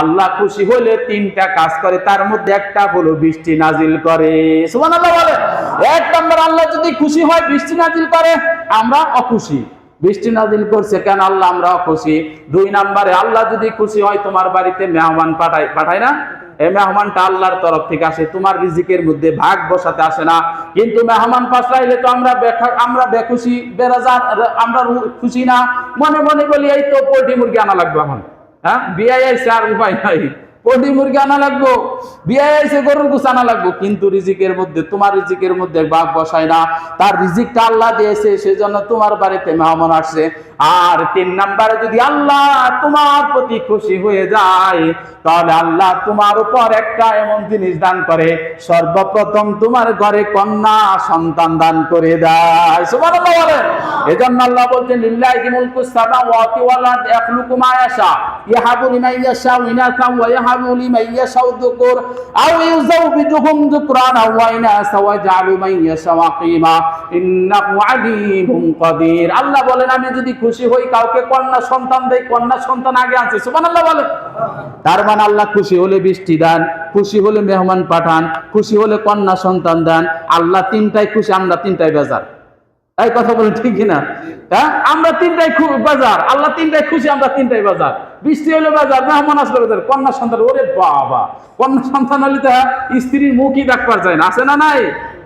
আল্লাহ খুশি হলে তিনটা কাজ করে, তার মধ্যে একটা হলো বৃষ্টি নাজিল করে। সুবহানাল্লাহ বলে, এক নম্বর আল্লাহ যদি খুশি হয় বৃষ্টি নাজিল করে, আমরা অখুশি। বৃষ্টি নাজিল করছে কেন? আল্লাহ, আমরা খুশি দুই নম্বরে, আল্লাহ যদি খুশি হয় তোমার বাড়িতে মেহমান পাঠায় পাঠায় না? এই মেহমানটা আল্লাহর তরফ থেকে আসে, তোমার রিজিকের মধ্যে ভাগ বসাতে আসে না। কিন্তু মেহমান পাশাইলে তো আমরা আমরা বেখুশি, বেরাজার, আমরা খুশি না। মনে মনে বলি, এই তো পোল্ট্রি মুরগি আনা লাগবে এখন। হ্যাঁ বিয়ে আইসে আর উপায় নাই পোল্ট্রি মুরগি আনা লাগবো বিয়ে আইসে গরুর গুছ আনা লাগবো, কিন্তু রিজিকের মধ্যে, তোমার রিজিকের মধ্যে ভাগ বসায় না। তার রিজিকটা আল্লাহ দিয়েছে, সেজন্য তোমার বাড়িতে মেহমান আসছে। আর তিন নাম্বারে যদি আল্লাহ তোমার প্রতি খুশি হয়ে যায়, তাহলে আল্লাহ তোমার উপর একটা এমন জিনিস দান করে, সর্বপ্রথম তোমার ঘরে কন্যা সন্তান দান করে দেয়। সুবহানাল্লাহ বলেন। এজন্য আল্লাহ বলছেন, লিল্লাহি মুলকু সামাওয়াতি ওয়াল আরদি ইয়াখলুকু মা ইয়াশা, ইয়াহাবু লিমান ওয়া ইয়াহাবু আল্লাহ বলেন, আমি যদি খুশি হই, কাউকে কন্যা সন্তান দেই, কন্যা সন্তান আগে আছে, সুবহানাল্লাহ বলেন। তার মানে আল্লাহ খুশি হলে বৃষ্টি দেন, খুশি হলে মেহমান পাঠান, খুশি হলে কন্যা সন্তান দেন, আল্লাহ তিনটাই খুশি, আমরা তিনটাই বেজার। এই কথা বলেন ঠিক কিনা? হ্যাঁ? আমরা তিনটাই বাজার। আল্লাহ তিনটাই খুশি আমরা তিনটাই বাজার। বৃষ্টি হলে বাজার মেহমান আসলে বাজার। কন্যা সন্তান ওরে বাবা। কন্যা সন্তান হলে তো হ্যাঁ, স্ত্রীর মুখই দেখবার যায় না। আছে না নাই?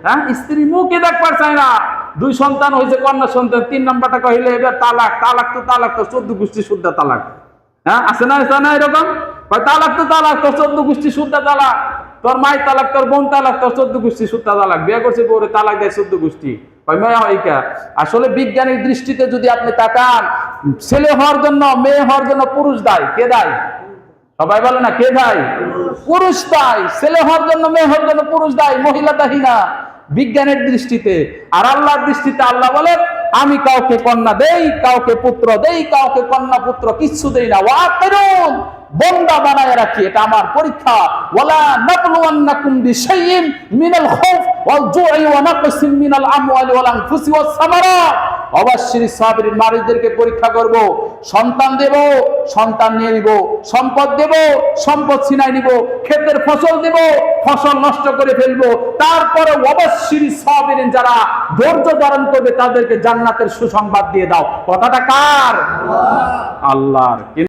হ্যাঁ স্ত্রীর মুখই দেখবার চায় না। দুই সন্তান হয়েছে কন্যা সন্তান। তিন নাম্বারটা কহিলে এবার তালাক তালাক তো তালাক তো চোদ্দ গোষ্ঠী শুদ্ধ তালাক। হ্যাঁ আছে না আছে না এরকম? তালাক তো তালাক তোর চোদ্দ গোষ্ঠী শুদ্ধ তালাক। তোর মাই তালাক তোর বোন তালাক তোর চোদ্দ গোষ্ঠী শুদ্ধ তালাক। বিয়ে করছে বউরে তালাক দেয় চোদ্দ গোষ্ঠী। আসলে বিজ্ঞানের দৃষ্টিতে যদি আপনি তাকান, ছেলে হওয়ার জন্য, মেয়ে হওয়ার জন্য পুরুষ দায়, কে দায়? সবাই বলে না, কে দায়? পুরুষ দায়, ছেলে হওয়ার জন্য, মেয়ে হওয়ার জন্য পুরুষ দায়, মহিলা দায়ী না। বিজ্ঞানের দৃষ্টিতে, আর আল্লাহর দৃষ্টিতে আল্লাহ বলেন, আমি কাউকে কন্যা দেই, কাউকে পুত্র দেই, কাউকে কন্যা পুত্র কিচ্ছু দেই না। ওয়া বন্দা বানায় রাখি, এটা আমার পরীক্ষা। ওয়ালা নাবলুওয়ান্নাকুম বিশাইইন মিনাল খাউফ ওয়াল জু'i ওয়া নাকসিম মিনাল আমওয়ালি ওয়াল আনফুসি ওয়াস সামারাত। অবশ্যই সাবিরিন নারীদেরকে পরীক্ষা করব, সন্তান দেব, সন্তান নিয়ে নিব, সম্পদ দেব, সম্পদ ছিনাই নিব, ক্ষেতের ফসল দেব, ফসল নষ্ট করে ফেলব। তারপরে অবশ্যই সাবিরিন যারা ধৈর্য ধারণ করবে, তাদেরকে জান্নাতের সুসংবাদ দিয়ে দাও। কথাটা কার? আল্লাহর।